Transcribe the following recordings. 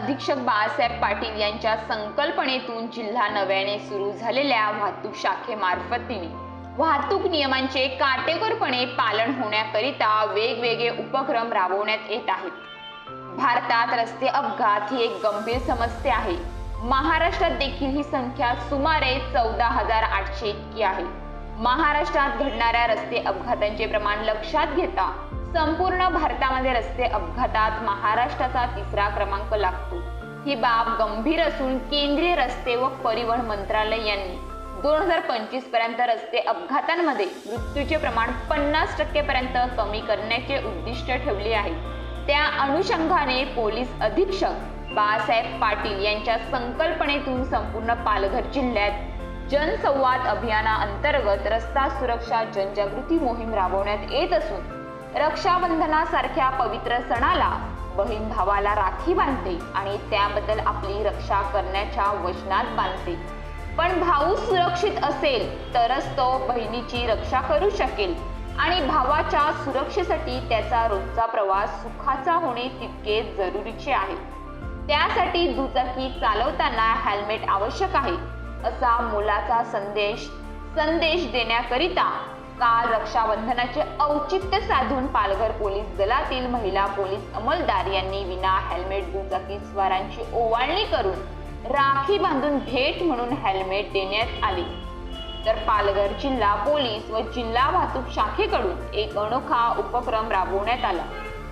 अधीक्षक बाळासाहेब पाटील यांच्या संकल्पनेतून जिल्हा नव्याने सुरू झालेल्या वाहतूक शाखेमार्फतीने. वाहतूक नियमांचे काटेकोरपणे पालन होण्याकरिता वेगवेगळे उपक्रम राबवण्यात येत आहेत. भारतात रस्ते अपघात ही एक गंभीर समस्या आहे. महाराष्ट्रात देखील ही संख्या सुमारे चौदा हजार आठशे इतकी आहे. महाराष्ट्रात घडणाऱ्या रस्ते अपघातांचे प्रमाण लक्षात घेता संपूर्ण भारतामध्ये रस्ते अपघातात महाराष्ट्राचा तिसरा क्रमांक लागतो. ही बाब गंभीर असून केंद्रीय रस्ते व परिवहन मंत्रालय यांनी दोन हजार पंचवीसपर्यंत रस्ते अपघातांमध्ये मृत्यूचे प्रमाण पन्नास टक्केपर्यंत कमी करण्याचे उद्दिष्ट ठेवले आहे. त्या अनुषंगाने पोलीस अधीक्षक बाळासाहेब पाटील यांच्या संकल्पनेतून संपूर्ण पालघर जिल्ह्यात जनसंवाद अभियानाअंतर्गत रस्ता सुरक्षा जनजागृती मोहीम राबवण्यात येत असून रक्षाबंधनासारख्या पवित्र सणाला बहीण भावाला राखी बांधते आणि त्याबद्दल आपली रक्षा करण्याच्या वचनात बांधते. पण भाऊ सुरक्षित असेल तरच तो बहिणीची रक्षा करू शकेल. आणि भावाच्या सुरक्षेसाठी त्याचा रोजचा प्रवास सुखाचा होणे तितके जरुरीचे आहे. त्यासाठी दुचाकी चालवताना हेल्मेट आवश्यक आहे असा मुलाचा संदेश संदेश देण्याकरिता काल रक्षाबंधनाचे औचित्य साधून पालघर पोलीस दलातील महिला पोलीस अंमलदार यांनी विना हेल्मेट दुचाकी स्वारांची ओवाळणी करून राखी बांधून भेट म्हणून हेल्मेट देण्यात आले. तर पालघर जिल्हा पोलीस व जिल्हा वाहतूक शाखेकडून एक अनोखा उपक्रम राबवण्यात आला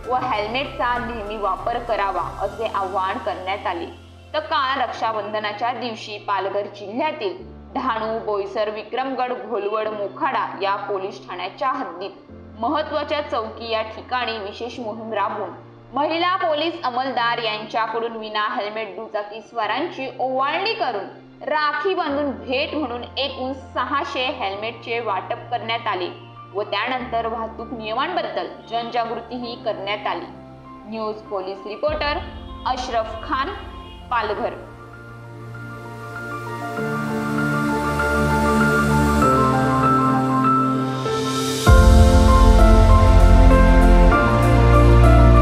व हेल्मेटचा नेहमी वापर करावा असे आवाहन करण्यात आले. तर काल रक्षाबंधनाच्या दिवशी पालघर जिल्ह्यातील डहाणू बोईसर विक्रमगड घोलवड मोखाडा या पोलीस ठाण्याच्या हद्दीत. महत्त्वाच्या चौकी या ठिकाणी विशेष मोहीम राबवून महिला पोलीस अंमलदार यांच्याकडून विना हेल्मेट दुचाकी स्वारांची ओवाळणी करून राखी बांधून भेट म्हणून एकूण सहाशे हेल्मेटचे वाटप करण्यात आले व त्यानंतर वाहतूक नियमांबद्दल जनजागृतीही करण्यात आली. News police reporter Ashraf Khan Palghar.